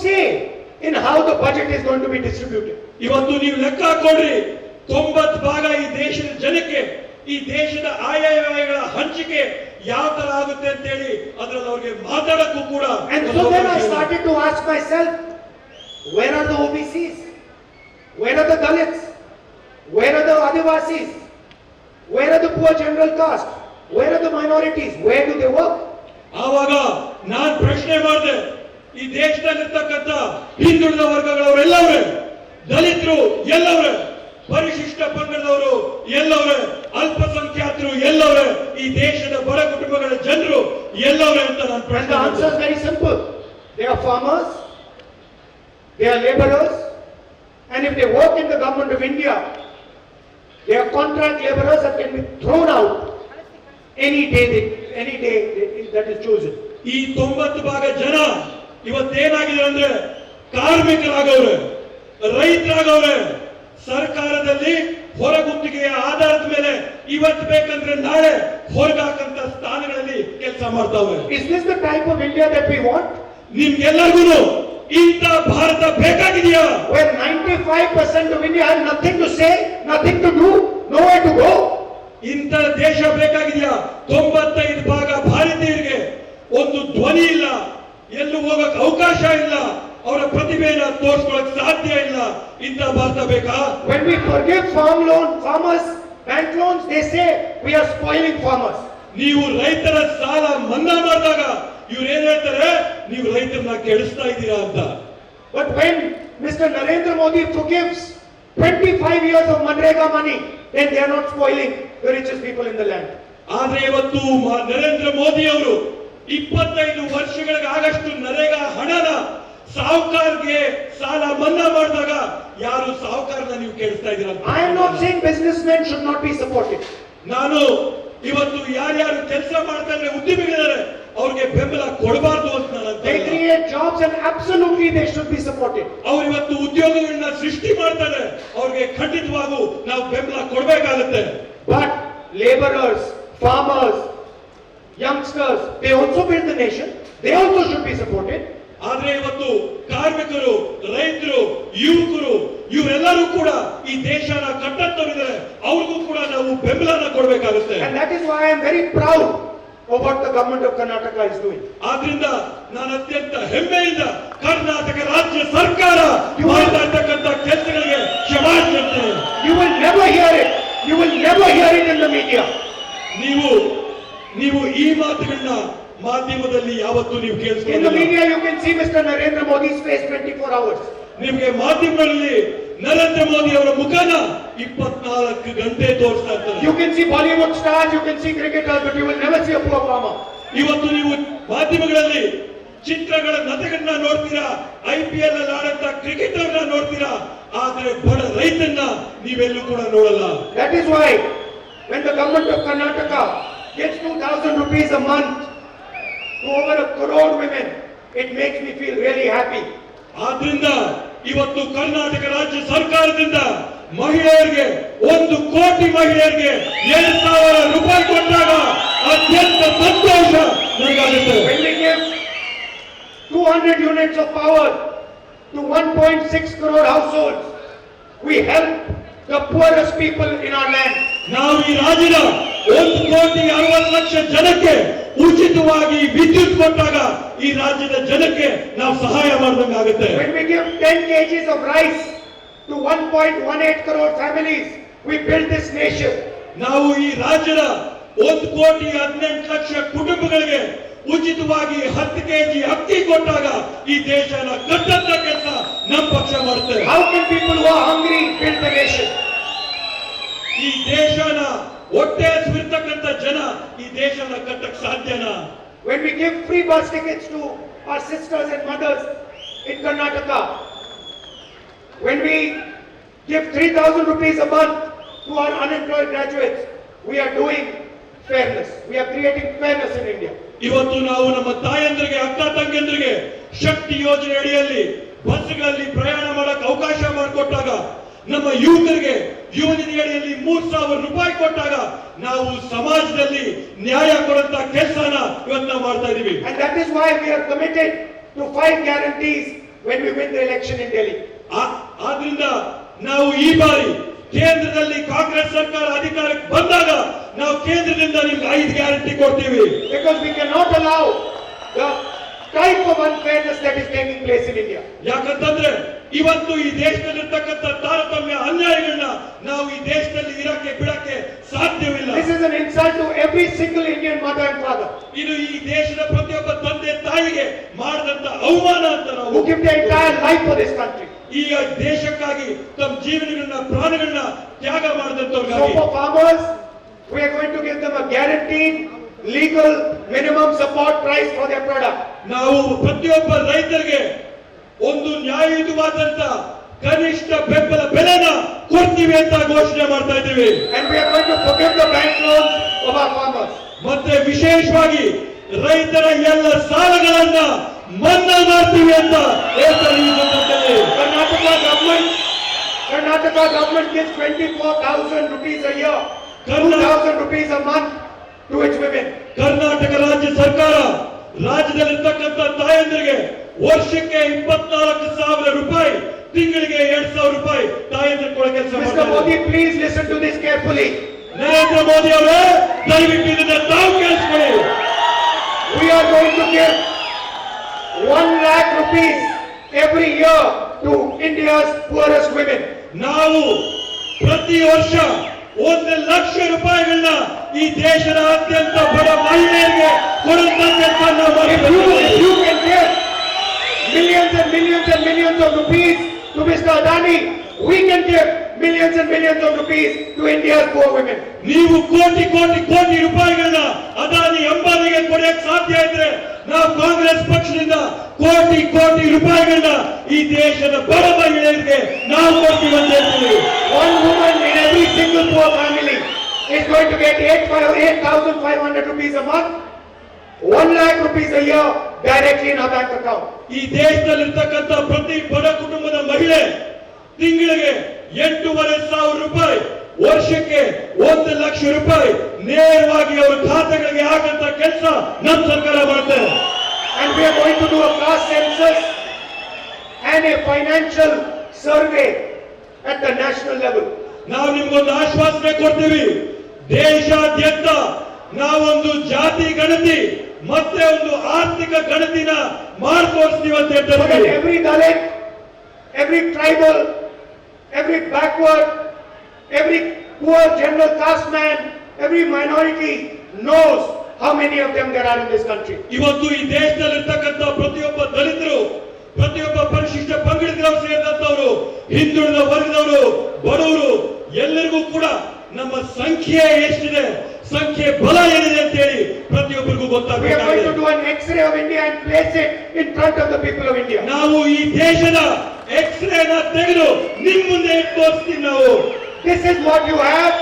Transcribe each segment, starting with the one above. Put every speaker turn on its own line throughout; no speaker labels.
say in how the budget is going to be distributed.
ಇವತ್ತು ನೀವು ಲೆಕ್ಕ ಹಾಕೊಡ್ರಿ ತೊಂಬತ್ ಭಾಗ ಈ ದೇಶದ ಜನಕ್ಕೆ ಈ ದೇಶದ ಆಯವ್ಯಯಗಳ ಹಂಚಿಕೆ ಯಾವ ತರ ಆಗುತ್ತೆ ಅಂತೇಳಿ ಅದ್ರಲ್ಲಿ ಅವ್ರಿಗೆ ಮಾತಾಡಕ್ಕೂ ಕೂಡ
And so then I started to ask myself, where are the OBCs? Where are the Dalits? Where are the Adivasis? Where are the poor general caste? Where are the minorities? Where do they work?
ಆವಾಗ ನಾನ್ ಪ್ರಶ್ನೆ ಮಾಡಿದೆ ಈ ದೇಶದಲ್ಲಿರ್ತಕ್ಕಂಥ ಹಿಂದುಳಿದ ವರ್ಗಗಳವರೆಲ್ಲವ್ರೆ ದಲಿತರು ಎಲ್ಲವ್ರೆ ಪರಿಶಿಷ್ಟ ಪಂಗಡದವರು ಎಲ್ಲವ್ರೆ ಅಲ್ಪಸಂಖ್ಯಾತರು ಎಲ್ಲವ್ರೆ ಈ ದೇಶದ ಬಡ ಕುಟುಂಬಗಳ ಜನರು ಎಲ್ಲವ್ರೆ ಅಂತ ನಾನು ಪ್ರಶ್ನೆ
the answer they are are farmers, they are laborers, and if they work in the government of India, they are contract laborers that can be thrown any day any day that is chosen.
ಈ ತೊಂಬತ್ತು ಭಾಗ ಜನ ಇವತ್ತೇನಾಗಿದೆ ಅಂದ್ರೆ ಕಾರ್ಮಿಕರಾಗವ್ರೆ ರೈತರಾಗವ್ರೆ ಸರ್ಕಾರದಲ್ಲಿ ಹೊರಗುತ್ತಿಗೆಯ ಆಧಾರದ ಮೇಲೆ ಇವತ್ತು ಬೇಕಂದ್ರೆ ನಾಳೆ ಹೊರಗಾಕಂತ ಸ್ಥಾನಗಳಲ್ಲಿ ಕೆಲಸ ಮಾಡ್ತಾವೆ
is this the type of India that we want
ನಿಮ್ಗೆಲ್ಲರಿಗೂ ಇಂಥ ಭಾರತ ಬೇಕಾಗಿದೆಯಾ?
Where 95% of India have nothing to say nothing to do nowhere to go
ಇಂಥ ದೇಶ ಬೇಕಾಗಿದೆಯಾ? ತೊಂಬತ್ತೈದು ಭಾಗ ಭಾರತೀಯರಿಗೆ ಒಂದು ಧ್ವನಿ ಇಲ್ಲ. ಎಲ್ಲೂ ಹೋಗಕ್ ಅವಕಾಶ ಇಲ್ಲ ಅವರ ಪ್ರತಿಭೆಯನ್ನ ತೋರಿಸ್ಕೊಳಕ್ ಸಾಧ್ಯ ಇಲ್ಲ ಇಂತ ಭಾರತ ಬೇಕಾ
When we forgive farm loan, farmers, bank loans, they say we are spoiling farmers.
ನೀವು ರೈತರ ಸಾಲ ಮನ್ನಾ ಮಾಡಿದಾಗ ಇವ್ರು ಏನ್ ಹೇಳ್ತಾರೆ ನೀವು ರೈತರನ್ನ ಕೆಡಿಸ್ತಾ ಇದ್ದೀರಾ ಅಂತ
But when Mr. Narendra Modi forgives 25 years of Manrega money, then they are not spoiling the richest people in the land.
ಆದ್ರೆ ಇವತ್ತು ನರೇಂದ್ರ ಮೋದಿ ಅವರು ಇಪ್ಪತ್ತೈದು ವರ್ಷಗಳಿಗಾಗಷ್ಟು ನರೇಗಾ ಹಣನ ಸಾಹುಕಾರ್ಗೆ ಸಾಲ ಮನ್ನಾ ಮಾಡಿದಾಗ ಯಾರು ಸಾಹುಕಾರನ ನೀವು ಕೇಳಿಸ್ತಾ ಇದ್ದೀರಾ I
am not not business businessmen should not be supported
ನಾನು ಇವತ್ತು ಯಾರ್ಯಾರು ಕೆಲಸ ಮಾಡ್ತಾ ಇದ್ರೆ ಉದ್ಯಮಿಗಳಿದ್ದಾರೆ ಅವ್ರಿಗೆ ಬೆಂಬಲ ಕೊಡಬಾರ್ದು ಅಂತ ನಾನು ಅಂತ
They
jobs
create jobs and absolutely they should be supported.
ಅವ್ರು ಇವತ್ತು ಉದ್ಯೋಗಗಳನ್ನ ಸೃಷ್ಟಿ ಮಾಡ್ತಾರೆ ಅವ್ರಿಗೆ ಖಂಡಿತವಾಗೂ ನಾವು ಬೆಂಬಲ ಕೊಡಬೇಕಾಗುತ್ತೆ.
But labourers farmers, youngsters, they also build the nation. They also should be supported.
ಆದ್ರೆ ಇವತ್ತು ಕಾರ್ಮಿಕರು ರೈತರು ಯುವಕರು ಇವರೆಲ್ಲರೂ ಕೂಡ ಈ ದೇಶನ ಕಟ್ಟಂತವರಿದ್ದಾರೆ ಅವ್ರಿಗೂ ಕೂಡ ನಾವು ಬೆಂಬಲನ ಕೊಡ್ಬೇಕಾಗುತ್ತೆ
And that is why I am very proud of what the government of Karnataka is doing.
ಆದ್ರಿಂದ ನಾನು ಅತ್ಯಂತ ಹೆಮ್ಮೆಯಿಂದ ಕರ್ನಾಟಕ ರಾಜ್ಯ ಸರ್ಕಾರ ಮಾಡ್ತಾ ಇರ್ತಕ್ಕಂಥ ಕೆಲಸಗಳಿಗೆ ಹೇಳ್ತೇನೆ
You will never hear it. You will never hear it in the media.
ನೀವು ನೀವು ಈ ಮಾತುಗಳನ್ನ ಮಾಧ್ಯಮದಲ್ಲಿ ಯಾವತ್ತು ನೀವು in
the you can see mister Narendra Modi's face 24 hours
ನಿಮಗೆ ಮಾಧ್ಯಮದಲ್ಲಿ ನರೇಂದ್ರ ಮೋದಿ ಅವರ ಮುಖನ ಇಪ್ಪತ್ನಾಲ್ಕು ಗಂಟೆ ತೋರಿಸತಾ ಇರ್ತಾರೆ.
You can see Bollywood star you can see cricketer but you will never see a พล ವವಾ
ಇವತ್ತು ನೀವು ಮಾಧ್ಯಮಗಳಲ್ಲಿ ಚಿತ್ರಗಳ ನಟಗಳನ್ನು ನೋಡ್ತೀರಾ ಐಪಿಎ ಅಲ್ಲಿ ಆಡಂತ ಕ್ರಿಕೆಟರ್ ನೋಡ್ತೀರಾ ಆದರೆ ಬಡ ರೈತನನ್ನ ನೀವು ಕೂಡ ನೋಡಲ್ಲ.
That is why when the government of karnataka gives 2000 rupees a month to over a crore women, it makes me feel really happy.
ಆದ್ರಿಂದ ಇವತ್ತು ಕರ್ನಾಟಕ ರಾಜ್ಯ ಸರ್ಕಾರದಿಂದ ಮಹಿಳೆಯರಿಗೆ ಒಂದು ಕೋಟಿ ಮಹಿಳೆಯರಿಗೆ ಎರಡು ಸಾವಿರ ರೂಪಾಯಿ ಕೊಟ್ಟಾಗ ಅತ್ಯಂತ ಸಂತೋಷ ನನಗಾಗುತ್ತೆ
When we give 200 units of power to 1.6 crore households, we help the poorest people in our land.
ನಾವು ಈ ರಾಜ್ಯದ ಒಂದು ಕೋಟಿ ಅರವತ್ತು ಲಕ್ಷ ಜನಕ್ಕೆ ಉಚಿತವಾಗಿ ವಿದ್ಯುತ್ ಕೊಟ್ಟಾಗ ಈ ರಾಜ್ಯದ ಜನಕ್ಕೆ ನಾವು ಸಹಾಯ ಮಾಡ್ದಂಗಾಗುತ್ತೆ
When we give 10 kgs of rice to 1.18 crore families, we build this nation.
ನಾವು ಈ ರಾಜ್ಯದ ಒಂದು ಕೋಟಿ ಹದಿನೆಂಟು ಲಕ್ಷ ಕುಟುಂಬಗಳಿಗೆ ಉಚಿತವಾಗಿ ಹತ್ತು ಕೆಜಿ ಅಕ್ಕಿ ಕೊಟ್ಟಾಗ ಈ ದೇಶನ ಕಟ್ಟಂತ ಕೆಲಸ ನಮ್ಮ ಪಕ್ಷ ಮಾಡುತ್ತೆ
How can people who are hungry build the nation?
ಈ ದೇಶನ ಹೊಟ್ಟೆ ಹಸಿವಿರ್ತಕ್ಕಂಥ ಜನ ಈ ದೇಶನ ಕಟ್ಟಕ್ ಸಾಧ್ಯನಾ
When we give free bus tickets to our sisters and mothers in Karnataka, when we give 3000 rupees a month to our unemployed graduates, we are doing fairness. We are creating fairness in India.
ಇವತ್ತು ನಾವು ನಮ್ಮ ತಾಯಂದ್ರಿಗೆ ಅಕ್ಕ ತಂಗಿಯಂದ್ರಿಗೆ ಶಕ್ತಿ ಯೋಜನೆ ಅಡಿಯಲ್ಲಿ ಬಸ್ಗಳಲ್ಲಿ ಪ್ರಯಾಣ ಮಾಡಕ್ ಅವಕಾಶ ಮಾಡಿಕೊಟ್ಟಾಗ ನಮ್ಮ ಯುವಕರಿಗೆ ಅಡಿಯಲ್ಲಿ ಮೂರ್ ಸಾವಿರ ರೂಪಾಯಿ ಕೊಟ್ಟಾಗ ನಾವು ಸಮಾಜದಲ್ಲಿ ನ್ಯಾಯ ಕೊಡಂತ ಕೆಲಸನ ಇವತ್ತು ಮಾಡ್ತಾ ಇದೀವಿ
And that is why we are committed to five guarantees when we win the election in Delhi.
ಆದ್ರಿಂದ ನಾವು ಈ ಬಾರಿ ಕೇಂದ್ರದಲ್ಲಿ ಕಾಂಗ್ರೆಸ್ ಸರ್ಕಾರ ಅಧಿಕಾರಕ್ಕೆ ಬಂದಾಗ ನಾವು ಕೇಂದ್ರದಿಂದ ನಿಮ್ಗೆ ಐದು ಗ್ಯಾರಂಟಿ ಕೊಡ್ತೀವಿ
Because we cannot allow the type of ಅನ್ಫೇರ್ನೆಸ್ that is taking place in India.
ಯಾಕಂತಂದ್ರೆ ಇವತ್ತು ಈ ದೇಶದಲ್ಲಿರ್ತಕ್ಕಂಥ ತಾರತಮ್ಯ ಅನ್ಯಾಯಗಳನ್ನ ನಾವು ಈ ದೇಶದಲ್ಲಿ ಇರಕ್ಕೆ ಬಿಡಕ್ಕೆ ಸಾಧ್ಯವಿಲ್ಲ.
ದಿಸ್
ಇದು ಈ ದೇಶದ ಪ್ರತಿಯೊಬ್ಬ ತಂದೆ ತಾಯಿಗೆ ಮಾಡಿದಂತ ಅವಮಾನ ಅಂತ ನಾವು ಈ ದೇಶಕ್ಕಾಗಿ ತಮ್ಮ ಜೀವನಗಳನ್ನ ಪ್ರಾಣಗಳನ್ನ ತ್ಯಾಗ
ಮಾಡಿದಂತವರಿಗೆ
so
for farmers we are going to give them a guarantee legal minimum support price for their product
ನಾವು ಪ್ರತಿಯೊಬ್ಬ ರೈತರಿಗೆ ಒಂದು ನ್ಯಾಯಯುತವಾದಂತ ಕನಿಷ್ಠ ಬೆಂಬಲ ಬೆಲೆನ ಕೊಡ್ತೀವಿ ಅಂತ ಘೋಷಣೆ ಮಾಡ್ತಾ ಇದ್ದೀವಿ. ಮತ್ತೆ ವಿಶೇಷವಾಗಿ ರೈತರ ಎಲ್ಲ ಸಾಲಗಳನ್ನ ಮನ್ನಾ ಮಾಡ್ತೀವಿ ಅಂತ
ಕರ್ನಾಟಕ ಗವರ್ಮೆಂಟ್ ಕರ್ನಾಟಕ ಗವರ್ಮೆಂಟ್ಗೆ twenty four thousand rupees ಅಯ್ಯೋಸಂಡ್ rupees
Karnataka ರಾಜ್ಯ ಸರ್ಕಾರ ರಾಜ್ಯದಲ್ಲಿ ಇರ್ತಕ್ಕಂತ ತಾಯಂದಿರಿಗೆ ವರ್ಷಕ್ಕೆ ಇಪ್ಪತ್ನಾಲ್ಕು ಸಾವಿರ ರೂಪಾಯಿ ತಿಂಗಳಿಗೆ ಎರಡ್ ಸಾವಿರ ರೂಪಾಯಿ ತಾಯಿ ಕೊಡೋ ಕೆಲಸ
Modi please listen to this carefully.
Narendra Modi ಅವರೇ ದಯವಿಟ್ಟು ಇದನ್ನ ತಾವು ಕೇಳಿಸ್ಕೊಳ್ಳಿ
We are going to give one lakh rupees every year to India's poorest women.
ನಾವು ಪ್ರತಿ ವರ್ಷ ಒಂದು ಲಕ್ಷ ರೂಪಾಯಿಗಳನ್ನ ಈ ದೇಶದ ಅತ್ಯಂತ ಬಡ ಮಹಿಳೆಯರಿಗೆ ಕೊಡುವಂತ ಕೆಲಸ ನಾವು
If you, if
ಮಾಡಿದ್ದೀವಿ.
you can give millions and millions and millions of rupees to Mr. Adani, we can give millions and millions of rupees to India's poor women.
ನೀವು ಕೋಟಿ ಕೋಟಿ ಕೋಟಿ ರೂಪಾಯಿಗಳನ್ನ ಅದಾನಿ ಅಂಬಾನಿಗೆ ಕೊಡಕ್ ಸಾಧ್ಯ ಇದ್ರೆ ನಾವು ಕಾಂಗ್ರೆಸ್ ಪಕ್ಷದಿಂದ ಕೋಟಿ ಕೋಟಿ ರೂಪಾಯಿಗಳನ್ನ ಈ ದೇಶದ ಬಡ ಮಹಿಳೆಯರಿಗೆ ನಾವು ಕೊಡ್ತೀವಿ ಅಂತ ಹೇಳ್ತೀವಿ
One woman in every single poor family is going to get 8,500 rupees a month, 1 lakh rupees a year her bank account.
ಈ ದೇಶದಲ್ಲಿರ್ತಕ್ಕಂಥ ಪ್ರತಿ ಬಡ ಕುಟುಂಬದ ಮಹಿಳೆ ತಿಂಗಳಿಗೆ ಎಂಟೂವರೆ ಸಾವಿರ ರೂಪಾಯಿ ವರ್ಷಕ್ಕೆ ಒಂದು ಲಕ್ಷ ರೂಪಾಯಿ ನೇರವಾಗಿ ಅವರ ಖಾತೆಗಳಿಗೆ ಹಾಕಂತ ಕೆಲಸ ನಮ್ಮ ಸರ್ಕಾರ ಮಾಡುತ್ತೆ
And we are going to do a class census and a financial survey at the national level.
ನಾವು ನಿಮ್ಗೊಂದು ಆಶ್ವಾಸನೆ ಕೊಡ್ತೀವಿ ದೇಶಾದ್ಯಂತ ನಾವೊಂದು ಜಾತಿ ಗಣತಿ ಮತ್ತೆ ಒಂದು ಆರ್ಥಿಕ ಗಣತಿನ ಮಾಡ್ತೋರಿಸ್ತೀವಿ ಅಂತ ಹೇಳ್ತಾರೆ
every Dalit, every tribal, every backward, every poor general caste man, every minority knows how many of them there are in this country.
ಇವತ್ತು ಈ ದೇಶದಲ್ಲಿರ್ತಕ್ಕಂಥ ಪ್ರತಿಯೊಬ್ಬ ದಲಿತರು ಪ್ರತಿಯೊಬ್ಬ ಪರಿಶಿಷ್ಟ ಪಂಗಡದವರು ಸೇರಿದಂತವರು ಹಿಂದುಳಿದ ವರ್ಗದವರು ಬಡವರು ಎಲ್ಲರಿಗೂ ಕೂಡ ನಮ್ಮ ಸಂಖ್ಯೆ ಎಷ್ಟಿದೆ ಸಂಖ್ಯೆ ಬಲ ಏನಿದೆ ಅಂತ ಹೇಳಿ ಪ್ರತಿಯೊಬ್ಬರಿಗೂ
ಗೊತ್ತಾಗಬೇಕು.
ನಾವು ಈ ದೇಶದ ಎಕ್ಸ್ರೇನ ತೆಗೆದು ನಿಮ್ ಮುಂದೆ ತೋರಿಸ್ತೀವಿ ನಾವು
this is what you have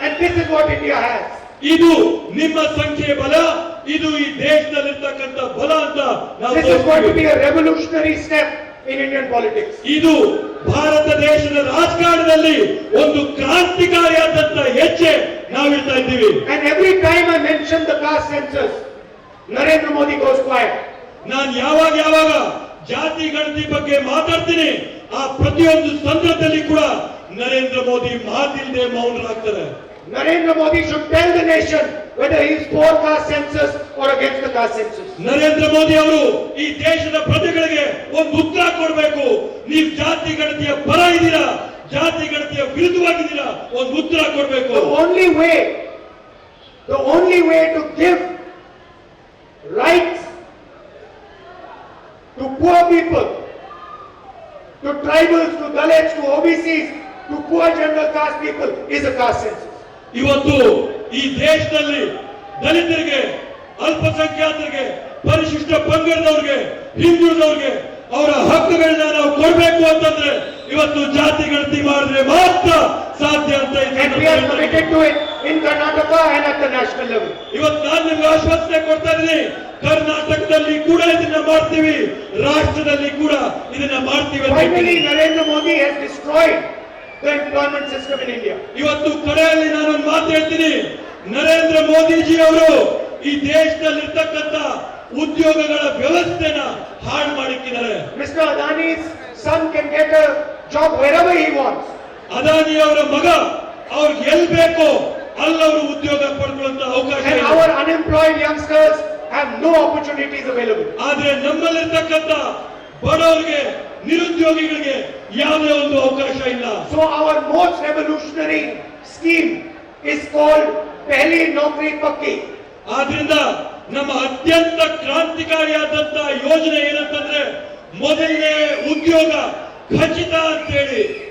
and this is what India has.
ಇದು ನಿಮ್ಮ ಸಂಖ್ಯೆ ಬಲ ಇದು ಈ ದೇಶದಲ್ಲಿರ್ತಕ್ಕಂಥ ಬಲ ಅಂತ
revolutionary step in Indian politics
ಇದು ಭಾರತ ದೇಶದ ರಾಜಕಾರಣದಲ್ಲಿ ಒಂದು ಕ್ರಾಂತಿಕಾರಿಯಂತ ಹೆಜ್ಜೆ ನಾವು ಇಡ್ತಾ ಇದ್ದೀವಿ.
And every time I mention the caste census Narendra Modi goes quiet
ನಾನು ಯಾವಾಗ ಯಾವಾಗ ಜಾತಿ ಗಣತಿ ಬಗ್ಗೆ ಮಾತಾಡ್ತೀನಿ ಆ ಪ್ರತಿಯೊಂದು ಸಂದರ್ಭದಲ್ಲಿ ಕೂಡ ನರೇಂದ್ರ ಮೋದಿ ಮಾತಿಲ್ಲದೆ ಮೌನರಾಗ್ತಾರೆ.
Narendra Modi should tell the nation whether he is for caste census or against the caste census.
Narendra Modi ಅವರು ಈ ದೇಶದ ಪ್ರಜೆಗಳಿಗೆ ಒಂದು ಉತ್ತರ ಕೊಡಬೇಕು ನೀವು ಜಾತಿ ಗಣತಿಯ ಪರ ಇದ್ದೀರಾ ಜಾತಿ ಗಣತಿಯ ವಿರುದ್ಧವಾಗಿದ್ದೀರಾ ಒಂದು ಉತ್ತರ ಕೊಡಬೇಕು
The only way, the only way to give rights to poor people, to tribals, to Dalits, to OBCs, to poor general caste people is a caste census.
ಇವತ್ತು ಈ ದೇಶದಲ್ಲಿ ದಲಿತರಿಗೆ ಅಲ್ಪಸಂಖ್ಯಾತರಿಗೆ ಪರಿಶಿಷ್ಟ ಪಂಗಡದವ್ರಿಗೆ ಹಿಂದುಳಿದವ್ರಿಗೆ ಅವರ ಹಕ್ಕುಗಳನ್ನ ನಾವು ಕೊಡಬೇಕು ಅಂತಂದ್ರೆ ಇವತ್ತು ಜಾತಿ ಗಣತಿ ಮಾಡಿದ್ರೆ ಮಾತ್ರ ಸಾಧ್ಯ ಅಂತ. ಇವತ್ತು ನಾನು ನಿಮ್ಗೆ ಆಶ್ವಾಸನೆ ಕೊಡ್ತಾ ಇದ್ದೀನಿ ಕರ್ನಾಟಕದಲ್ಲಿ ಕೂಡ ಇದನ್ನ ಮಾಡ್ತೀವಿ ರಾಷ್ಟ್ರದಲ್ಲಿ ಕೂಡ ಇದನ್ನ ಮಾಡ್ತೀವಿ Narendra
Finally, employment system in India.
ಇವತ್ತು ಕಡೆಯಲ್ಲಿ ನಾನೊಂದು ಮಾತು ಹೇಳ್ತೀನಿ ನರೇಂದ್ರ ಮೋದಿಜಿ ಅವರು ಈ ದೇಶದಲ್ಲಿರ್ತಕ್ಕಂಥ ಉದ್ಯೋಗಗಳ ವ್ಯವಸ್ಥೆನ ಹಾಳು ಮಾಡಿಕ್ಕಿದ್ದಾರೆ
Mr. Adani's son can get a job wherever he wants.
Adani ಅವರ ಮಗ ಅವ್ರಿಗೆ ಎಲ್ ಬೇಕೋ ಅಲ್ಲವರು ಉದ್ಯೋಗ ಪಡ್ಕೊಳ್ಳುವಂತ ಅವಕಾಶ
our unemployed youngsters have no opportunities available.
ಆದ್ರೆ ನಮ್ಮಲ್ಲಿರ್ತಕ್ಕಂಥ ಬಡವರಿಗೆ ನಿರುದ್ಯೋಗಿಗಳಿಗೆ ಯಾವುದೇ ಒಂದು ಅವಕಾಶ ಇಲ್ಲ
So our most revolutionary scheme is called Pehli Naukri Pakki.
ಆದ್ರಿಂದ ನಮ್ಮ ಅತ್ಯಂತ ಕ್ರಾಂತಿಕಾರಿಯಾದಂತ ಯೋಜನೆ ಏನಂತಂದ್ರೆ ಮೊದಲನೇ ಉದ್ಯೋಗ ಖಚಿತ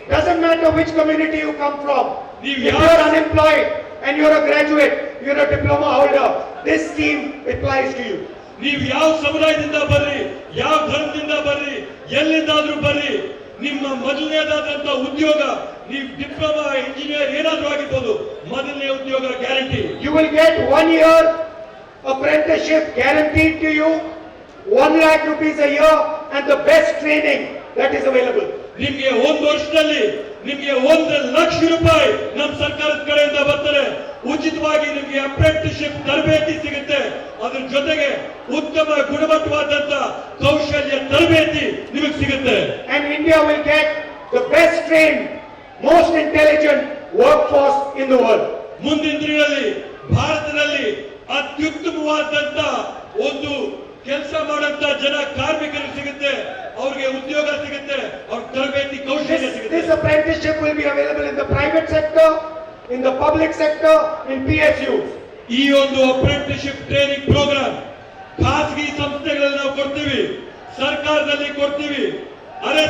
Doesn't matter which community you come from.
You
If
have-
you're unemployed and you're a graduate, you're a diploma holder, this scheme applies to you.
ನೀವು ಯಾವ ಸಮುದಾಯದಿಂದ ಬರ್ರಿ ಯಾವ ಧರ್ಮದಿಂದ ಬರ್ರಿ ಎಲ್ಲಿಂದಾದ್ರೂ ಬರ್ರಿ ನಿಮ್ಮ ಮೊದಲನೇದಾದಂತ ಉದ್ಯೋಗ ನೀವು ಡಿಪ್ಲೊಮಾ ಇಂಜಿನಿಯರ್ ಏನಾದ್ರೂ ಆಗಿರ್ಬೋದು ಮೊದಲನೇ ಉದ್ಯೋಗ guarantee
you will get one year apprenticeship guarantee to you one lakh rupees year and the best training that is available.
ನಿಮ್ಗೆ ಒಂದು ವರ್ಷದಲ್ಲಿ ನಿಮ್ಗೆ ಒಂದು ಲಕ್ಷ ರೂಪಾಯಿ ನಮ್ಮ ಸರ್ಕಾರದ ಕಡೆಯಿಂದ ಬರ್ತಾರೆ ಉಚಿತವಾಗಿ ನಿಮಗೆ ಅಪ್ರೆಂಟಿಶಿಪ್ ತರಬೇತಿ ಸಿಗುತ್ತೆ. ಅದ್ರ ಜೊತೆಗೆ ಉತ್ತಮ ಗುಣಮಟ್ಟವಾದಂತ ಕೌಶಲ್ಯ ತರಬೇತಿ ನಿಮಗೆ ಸಿಗುತ್ತೆ.
India India will the best best most intelligent work workforce in the world
ಮುಂದಿನ ದಿನಗಳಲ್ಲಿ ಭಾರತದಲ್ಲಿ ಅತ್ಯುತ್ತಮವಾದಂತ ಒಂದು ಕೆಲಸ ಮಾಡಂತ ಜನ ಕಾರ್ಮಿಕರು ಸಿಗುತ್ತೆ. ಅವರಿಗೆ ಉದ್ಯೋಗ ಸಿಗುತ್ತೆ. ಅವ್ರ ತರಬೇತಿ ಕೌಶಲ್ಯ ಸಿಗುತ್ತೆ.
apprenticeship will be available in the private sector, in the public sector, in PSUs.
ಈ ಒಂದು ಅಪ್ರೆಂಟಿಸ್ಶಿಪ್ ಟ್ರೈನಿಂಗ್ ಪ್ರೋಗ್ರಾಮ್ ಖಾಸಗಿ ಸಂಸ್ಥೆಗಳಲ್ಲಿ ನಾವು ಕೊಡ್ತೀವಿ ಸರ್ಕಾರದಲ್ಲಿ ಕೊಡ್ತೀವಿ ಅರೆ